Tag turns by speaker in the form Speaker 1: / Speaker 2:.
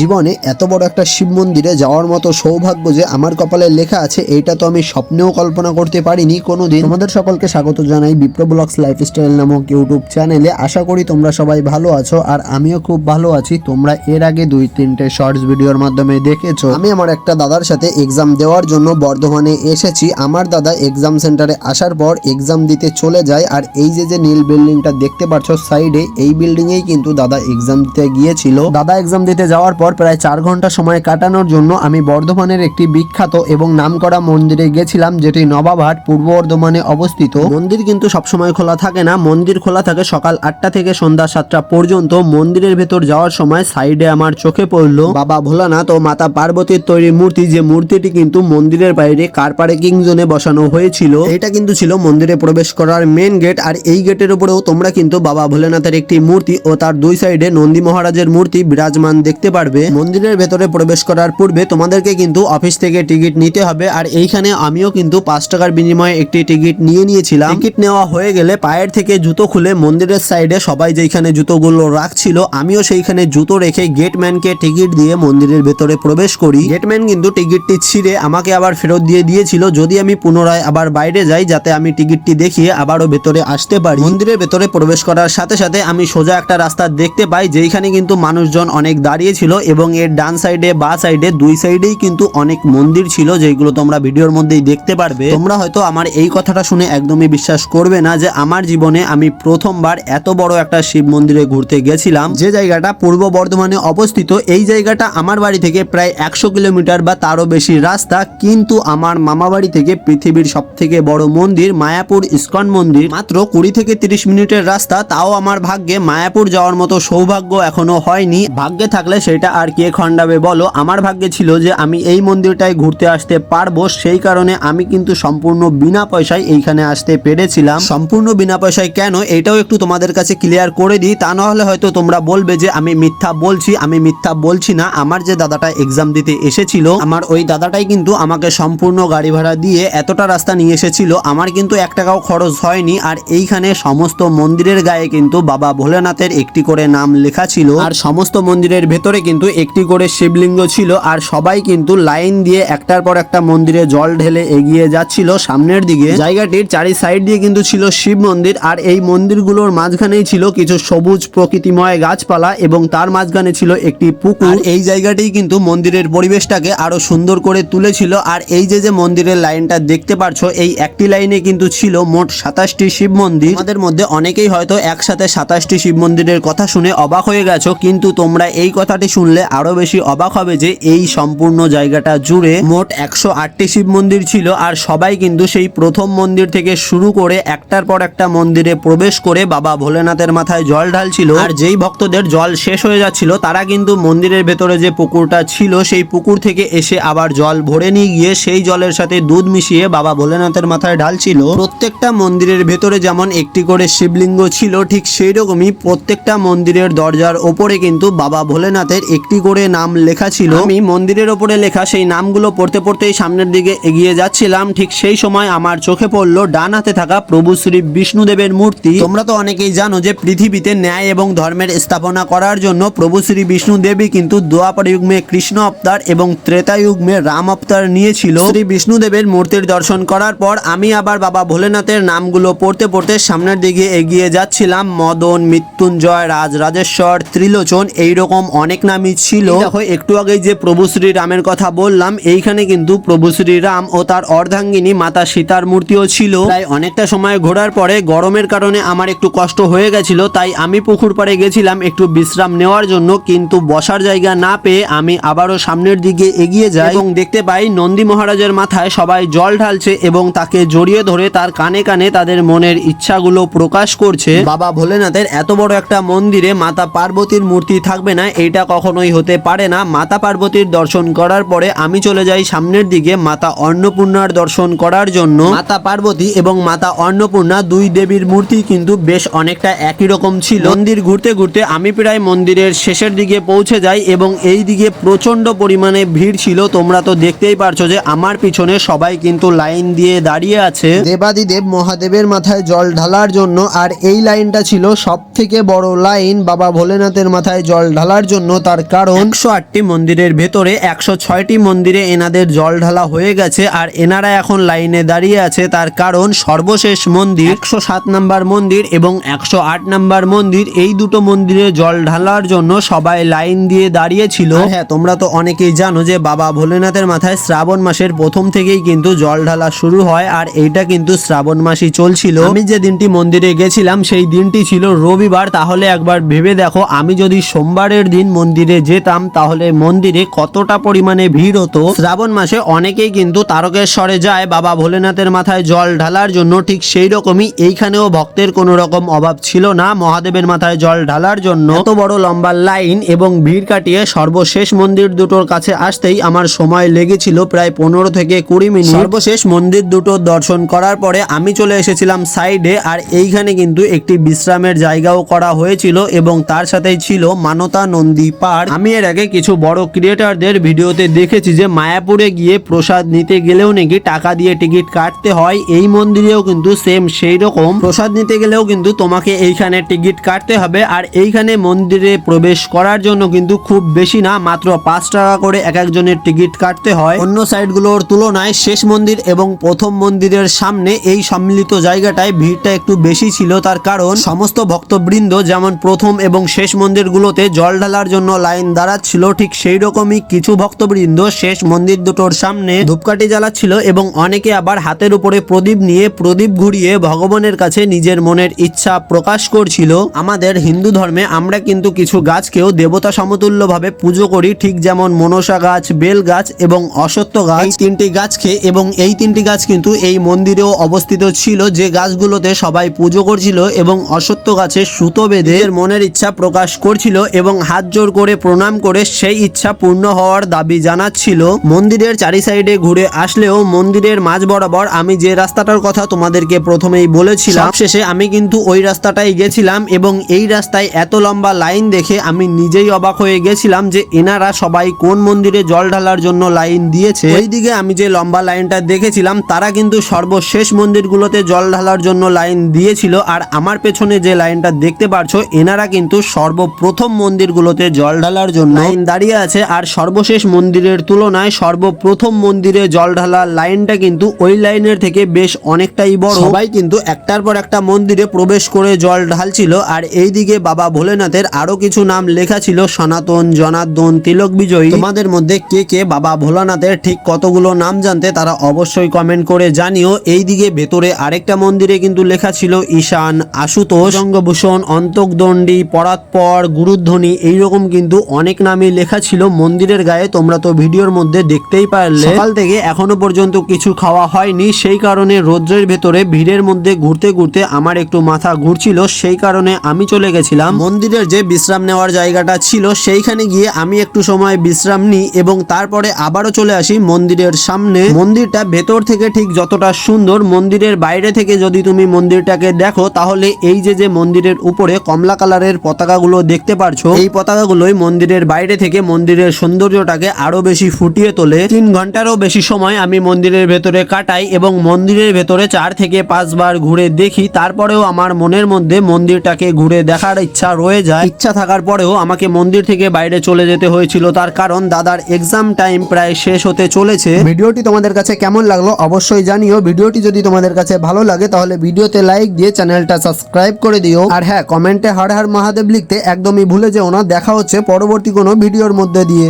Speaker 1: জীবনে এত বড় একটা শিব মন্দিরে যাওয়ার মতো সৌভাগ্য যে আমার কপালে লেখা আছে, এইটা তো আমি স্বপ্নেও কল্পনা করতে পারিনি কোনোদিন। তোমাদের সকলকে স্বাগত জানাই বিপ্র ব্লগস লাইফস্টাইল নামক ইউটিউব চ্যানেলে। আশা করি তোমরা সবাই ভালো আছো, আর আমিও খুব ভালো আছি। তোমরা এর আগে দুই, তিনটে শর্টস ভিডিওর মাধ্যমে দেখেছ। আমি আমার একটা দাদার সাথে এক্সাম দেওয়ার জন্য বর্ধমানে এসেছি। আমার দাদা এক্সাম সেন্টারে আসার পর এক্সাম দিতে চলে যায়, আর এই যে যে নীল বিল্ডিংটা দেখতে পাচ্ছ সাইডে এই বিল্ডিং এই কিন্তু দাদা এক্সাম দিতে গিয়েছিল। দাদা এক্সাম দিতে যাওয়ার পর প্রায় চার ঘণ্টা সময় কাটানোর জন্য আমি বর্ধমানের একটি বিখ্যাত এবং নামকরা মন্দিরে গেছিলাম, যেটি নবাবহাট পূর্ব বর্ধমানে অবস্থিত। মন্দির কিন্তু সবসময় খোলা থাকে না। মন্দির খোলা থাকে সকাল আটটা থেকে সন্ধ্যা সাতটা পর্যন্ত। মন্দিরের ভেতর যাওয়ার সময় সাইডে আমার চোখে পড়ল, বাবা ভোলানাথ ও মাতা পার্বতীর তৈরি মূর্তি। যে মূর্তিটি কিন্তু মন্দিরের বাইরে কার পার্কিং জোনে বসানো হয়েছিল। এটা কিন্তু ছিল মন্দিরে প্রবেশ করার মেন গেট আর এই গেটের উপরেও তোমরা কিন্তু বাবা ভোলেনাথের একটি মূর্তি ও তার দুই সাইডে নন্দী মহারাজের মূর্তি বিরাজমান দেখতে পারবে। মন্দিরের ভেতরে প্রবেশ করার পূর্বে তোমাদেরকে কিন্তু অফিস থেকে টিকিট নিতে হবে। আর এইখানে আমিও কিন্তু পাঁচ টাকার বিনিময়ে একটি টিকিট নিয়ে নিয়েছিলাম। টিকিট নেওয়া হয়ে গেলে পায়ের থেকে জুতো খুলে মন্দিরের সাইডে সবাই যেখানে জুতোগুলো রাখছিল, আমিও সেইখানে জুতো রেখে গেটম্যানকে টিকিট দিয়ে মন্দিরের ভেতরে প্রবেশ করি। গেটম্যান কিন্তু টিকিটটি ছিঁড়ে আমাকে আবার ফেরত দিয়ে দিয়েছিল। যদি আমি পুনরায় আবার বাইরে যাই, যাতে আমি টিকিটটি দেখিয়ে আবারও ভেতরে আসতে পারি। মন্দিরের ভেতরে প্রবেশ করার সাথে সাথে আমি সোজা একটা রাস্তা দেখতে পাই, যেইখানে কিন্তু মানুষজন অনেক দাঁড়িয়ে ছিল। এবং এর ডান সাইডে বা সাইডে দুই সাইডেই কিন্তু অনেক মন্দির ছিল যেগুলো তোমরা ভিডিওর মধ্যেই দেখতে পারবে। তোমরা হয়তো আমার এই কথাটা শুনে একদমই বিশ্বাস করবে না যে আমার জীবনে আমি প্রথমবার এত বড় একটা শিব মন্দিরে ঘুরতে গেছিলাম। যে জায়গাটা পূর্ব বর্ধমানে অবস্থিত, এই জায়গাটা আমার বাড়ি থেকে প্রায় একশো কিলোমিটার বা তারও বেশি রাস্তা, কিন্তু আমার মামা বাড়ি থেকে পৃথিবীর সব থেকে বড় মন্দির মায়াপুর ইস্কন মন্দির। মাত্র কুড়ি থেকে তিরিশ মিনিটের রাস্তা, তাও আমার ভাগ্যে মায়াপুর যাওয়ার মতো সৌভাগ্য এখনও হয়নি। ভাগ্যে থাকলে সেটা আর কে খণ্ডাবে? বলো, আমার ভাগ্যে ছিল যে আমি এই মন্দিরটায় ঘুরতে আসতে পারব, সেই কারণে আমি কিন্তু সম্পূর্ণ বিনা পয়সায় এইখানে আসতে পেরেছিলাম। সম্পূর্ণ বিনা পয়সায় কেন? এটাও একটু তোমাদের কাছে ক্লিয়ার করে দিই। তা নাহলে হয়তো তোমরা বলবে যে, আমি মিথ্যা বলছি, আমি মিথ্যা বলছি না। আমার যে দাদাটা এক্সাম দিতে এসেছিল, আমার ওই দাদাটাই কিন্তু আমাকে সম্পূর্ণ গাড়ি ভাড়া দিয়ে এতটা রাস্তা নিয়ে এসেছিল। আমার কিন্তু এক টাকাও খরচ হয়নি। আর এইখানে সমস্ত মন্দিরের গায়ে কিন্তু বাবা ভোলেনাথের একটি করে নাম লেখা ছিল। আর সমস্ত মন্দিরের ভেতরে কিন্তু একটি করে শিবলিঙ্গ ছিল আর সবাই কিন্তু লাইন দিয়ে একটার পর একটা মন্দিরে জল ঢেলে এগিয়ে যাচ্ছিল সামনের দিকে। জায়গাটির চারি সাইড দিয়ে কিন্তু ছিল শিব মন্দির আর এই মন্দিরগুলোর মাঝখানেই ছিল কিছু সবুজ প্রকৃতিময় গাছপালা এবং তার মাঝখানে ছিল একটি পুকুর। এই জায়গাটি কিন্তু মন্দিরের পরিবেশটাকে আরও সুন্দর করে তুলেছিল আর এই যে যে মন্দিরের লাইনটা দেখতে পারছ, এই একটি লাইনে কিন্তু ছিল মোট সাতাশটি শিব মন্দির। আমাদের মধ্যে অনেকেই হয়তো একসাথে সাতাশটি শিব মন্দিরের কথা শুনে অবাক হয়ে গেছো, কিন্তু তোমরা এই কথাটি শুনলে আরও বেশি অবাক হবে যে এই সম্পূর্ণ জায়গাটা জুড়ে মোট একশো আটটি শিব মন্দির ছিল আর সবাই কিন্তু সেই প্রথম মন্দির থেকে শুরু করে একটার পর একটা মন্দিরে প্রবেশ করে বাবা ভোলেনাথের মাথায় জল ঢালছিল আর যেই ভক্তদের জল শেষ হয়ে যাচ্ছিল, তারা কিন্তু মন্দিরের ভেতরে যে পুকুরটা ছিল, সেই পুকুর থেকে এসে আবার জল ভরে নিয়ে গিয়ে সেই জলের সাথে দুধ মিশিয়ে বাবা ভোলেনাথের মাথায় ঢালছিল। প্রত্যেকটা মন্দিরের ভেতরে যেমন একটি করে শিবলিঙ্গ ছিল, ঠিক সেই রকমই প্রত্যেকটা মন্দিরের দরজার ওপরে কিন্তু বাবা ভোলেনাথের একটি করে নাম লেখা ছিল। আমি মন্দিরের ওপরে লেখা সেই নামগুলো পড়তে পড়তেই সামনের দিকে এগিয়ে যাচ্ছিলাম। ঠিক সেই সময় আমার চোখে পড়ল ডান হাতে থাকা প্রভু শ্রী বিষ্ণুদেবের মূর্তি। তোমরা তো অনেকেই জানো যে পৃথিবীতে ন্যায় এবং ধর্মের স্থাপনা করার জন্য প্রভু শ্রী বিষ্ণু দেবী কিন্তু দোয়াপর যুগমে কৃষ্ণ অবতার এবং ত্রেতা যুগমে রাম অবতার নিয়েছিল। শ্রী বিষ্ণুদেবের মূর্তির দর্শন করার পর আমি আবার বাবা ভোলেনাথের নামগুলো পড়তে পড়তে সামনের দিকে এগিয়ে যাচ্ছিলাম। মদন মৃত্যুঞ্জয় রাজ রাজেশ্বর ত্রিলোচন এইরকম অনেক নামই ছিল। দেখো, একটু আগে যে প্রভু শ্রী রামের কথা বললাম, এইখানে কিন্তু প্রভু শ্রী রাম ও তার অর্ধাঙ্গিনী মাতা সীতার মূর্তিও ছিল। তাই অনেকটা সময় ঘোরার পরে গরমের কারণে আমার একটু কষ্ট হয়ে গেছিল, তাই আমি পুকুর পাড়ে গেছিলাম একটু বিশ্রাম নেওয়ার জন্য, কিন্তু বসার জায়গা না পেয়ে আমি আবারও সামনের দিকে এগিয়ে যাই এবং দেখতে পাই নন্দী মহারাজের মাথায় সবাই জল ঢালছে এবং তাকে জড়িয়ে ধরে তার কানে কানে তাদের মনের ইচ্ছাগুলো প্রকাশ করছে। বাবা ভোলেনাথের এত বড় একটা মন্দিরে মাতা পার্বতীর মূর্তি থাকবে না এইটা কখনোই হতে পারে না। মাতা পার্বতীর দর্শন করার পরে আমি চলে যাই সামনের দিকে মাতা অন্নপূর্ণার দর্শন করার জন্য। মাতা পার্বতী এবং মাতা অন্নপূর্ণা দুই দেবীর মূর্তি কিন্তু বেশ অনেকটা একই রকম ছিল। মন্দির ঘুরতে ঘুরতে আমি প্রায় মন্দিরের শেষের দিকে পৌঁছে যাই এবং এই দিকে প্রচণ্ড পরিমাণে ভিড় ছিল। তোমরা তো দেখতেই পারছ যে আমার পিছনে সবাই কিন্তু লাইন দিয়ে দাঁড়িয়ে আছে। দেবাদিদেব মহাদেবের মাথায় জল ঢালার জন্য আর এই লাইনটা ছিল সব থেকে বড় লাইন। বাবা ভোলেনাথের মাথায় জল ঢালার জন্য তার কারণ একশো আটটি মন্দিরের ভেতরে একশো ছয়টি মন্দিরে এনাদের জল ঢালা হয়ে গেছে আর এনারা এখন লাইনে দাঁড়িয়ে আছে। তার কারণ সর্বশেষ মন্দির একশো সাত নাম্বার মন্দির এবং একশো আট নাম্বার মন্দির, এই দুটো মন্দিরে জল ঢালার জন্য সবাই লাইন দিয়ে দাঁড়িয়েছিল। হ্যাঁ তোমরা তো অনেকেই জানো যে বাবা ভোলেনাথের মাথায় শ্রাবণ মাসের প্রথম থেকেই কিন্তু জল ঢালা শুরু হয় আর এইটা কিন্তু শ্রাবণ মাসই চলছিল। আমি যে দিনটি মন্দিরে গেছিলাম সেই দিনটি ছিল রবিবার। তাহলে একবার ভেবে দেখো, আমি যদি সোমবারের দিন মন্দিরে যেতাম, তাহলে মন্দিরে কতটা পরিমাণে ভিড় হতো? শ্রাবণ মাসে অনেকেই কিন্তু তারকেশ্বরে যায়, বাবা ভোলেনাথের মাথায় জল ঢালার জন্য। ঠিক সেই রকমই এইখানেও ভক্তের কোনো রকম অভাব ছিল না, মহাদেবের মাথায় জল ঢালার জন্য। এত বড় লম্বা লাইন এবং ভিড় কাটিয়ে সর্বশেষ মন্দির দুটোর কাছে আসতেই আমার সময় লেগেছিল প্রায় পনেরো থেকে কুড়ি মিনিট। সর্বশেষ মন্দির দুটো দর্শন করার পরে আমি চলে এসেছিলাম সাইডে, আর এইখানে কিন্তু একটি বিশ্রামের জায়গাও করা হয়েছিল এবং তার সাথেই ছিল মানতা নন্দী পার্ক। আমি এর আগে কিছু বড় ক্রিয়েটারদের ভিডিওতে দেখেছি যে মায়াপুরে গিয়ে প্রসাদ নিতে গেলেও নাকি টাকা দিয়ে টিকিট কাটতে হয়। এই মন্দিরেও কিন্তু সেম সেই রকম। প্রসাদ নিতে গেলেও কিন্তু তোমাকে এইখানে টিকিট কাটতে হবে। আর এইখানে মন্দিরে প্রবেশ করার জন্য কিন্তু খুব বেশি না, মাত্র পাঁচ টাকা করে এক একজনের টিকিট কাটতে হয়। অন্য সাইডগুলোর তুলনায় শেষ মন্দির এবং প্রথম মন্দিরের সামনে এই সম্মিলিত জায়গাটায় ভিড়টা একটু বেশি ছিল। তার কারণ সমস্ত ভক্তবৃন্দ যেমন প্রথম এবং শেষ মন্দিরগুলোতে জল ঢালার জন্য লাইন দাঁড়াচ্ছিল ঠিক সেই রকমই কিছু ভক্তবৃন্দ শেষ মন্দির দুটোর সামনে ধূপকাঠি জ্বালাচ্ছিল এবং অনেকে আবার হাতের উপরে প্রদীপ নিয়ে প্রদীপ ঘুরিয়ে ভগবানের কাছে নিজের মনের ইচ্ছা প্রকাশ করছিল। আমাদের হিন্দু ধর্মে আমরা কিন্তু কিছু গাছকেও দেবতা সমতুল্যভাবে পুজো করি, ঠিক যেমন মনসা গাছ, বেল গাছ এবং অসত্য গাছ। এই তিনটি গাছকে এবং এই তিনটি গাছ কিন্তু এই মন্দিরেও অবস্থিত ছিল, যে গাছগুলোতে সবাই পুজো করছিল এবং অসত্য গাছে সুতো বেঁধে মনের ইচ্ছা প্রকাশ করছিল এবং হাত জোর করে প্রণাম করে সেই ইচ্ছা পূর্ণ হওয়ার দাবি জানাচ্ছিল। মন্দিরের চারি সাইডে ঘুরে আসলেও মন্দিরের মাঝ বরাবর আমি যে রাস্তাটার কথা তোমাদেরকে প্রথমেই বলেছিলাম শেষে আমি কিন্তু ওই রাস্তাটাই গেছিলাম এবং এই রাস্তায় এত লম্বা লাইন দেখে আমি নিজেই অবাক হয়ে গেছিলাম যে এনারা সবাই কোন মন্দিরে জল ঢালার জন্য লাইন দিয়েছে। ওইদিকে আমি যে লম্বা লাইনটা দেখেছিলাম, তারা কিন্তু সর্বশেষ মন্দিরগুলোতে জল ঢালার জন্য লাইন দিয়েছিল আর আমার পেছনে যে লাইনটা দেখতে পারছ, এনারা কিন্তু সর্বপ্রথম মন্দিরগুলোতে জল ঢালার জন্য লাইন দাঁড়িয়ে আছে আর সর্বশেষ মন্দিরের তুলনায় সর্বপ্রথম মন্দিরে জল ঢালার লাইনটা কিন্তু ওই লাইনের থেকে বেশ অনেকটাই বড়। সবাই কিন্তু একটার পর একটা মন্দিরে প্রবেশ করে জল ঢালছিল আর এইদিকে বাবা ভোলেনাথের আরও কিছু নাম লেখা ছিল সনাতন জনার্দন তিলক বিজয়ী। তোমাদের মধ্যে কে কে বাবা ভোলানাথের ঠিক কতগুলো নাম জানতে তারা অবশ্যই কমেন্ট করে জানিও। এইদিকে ভেতরে আরেকটা মন্দিরে কিন্তু লেখা ছিল ঈশান আশুতোষ অঙ্গভূষণ অন্তকদণ্ডী পরাৎপর গুরুধ্বনি এইরকম কিন্তু অনেক নামই লেখা ছিল, মন্দিরের গায়ে তোমরা তো ভিডিওর মধ্যে দেখতেই পারলে। সকাল থেকে এখনও পর্যন্ত কিছু খাওয়া হয়নি, সেই কারণে রৌদ্রের ভেতরে ভিড়ের মধ্যে ঘুরতে ঘুরতে আমার একটু মাথা ঘুরছিল, সেই কারণে আমি চলে গেছিলাম। মন্দিরের যে বিশ্রাম নেওয়ার জায়গাটা ছিল, সেইখানে গিয়ে আমি একটু সময় বিশ্রাম নিই এবং তারপরে আবারও চলে আসি মন্দিরের সামনে। মন্দিরটা ভেতর থেকে ঠিক যতটা সুন্দর, মন্দিরের বাইরে থেকে যদি তুমি মন্দিরটাকে দেখো, তাহলে এই যে যে মন্দিরের উপরে কমলা কালারের পতাকাগুলো দেখতে পারছ, এই পতাকাগুলোই মন্দিরের বাইরে থেকে মন্দিরের সৌন্দর্যটাকে আরও বেশি ফুটিয়ে তোলে। তিন ঘন্টারও বেশি সময় আমি মন্দিরের ভেতরে কাটাই এবং মন্দিরের ভেতরে চার থেকে পাঁচবার ঘুরে দেখি। তারপরেও আমার মনের মধ্যে মন্দিরটাকে ঘুরে দেখার ইচ্ছা রয়ে যায়। ইচ্ছা থাকার পরেও আমাকে মন্দির থেকে বাইরে চলে যেতে হয়েছিল। তার কারণ দাদার এক্সাম টাইম প্রায় শেষ হতে চলেছে। ভিডিওটি তোমাদের কাছে কেমন লাগল অবশ্যই জানিও। ভিডিওটি যদি তোমাদের কাছে ভালো লাগে তাহলে ভিডিওতে লাইক দিয়ে চ্যানেলটা সাবস্ক্রাইব করে দিও। আর হ্যাঁ কমেন্টে হর হর মহাদেব লিখতে একদমই ভুলে যেও না। দেখা হচ্ছে পরবর্তী কোনো ভিডিওর মধ্যে দিয়ে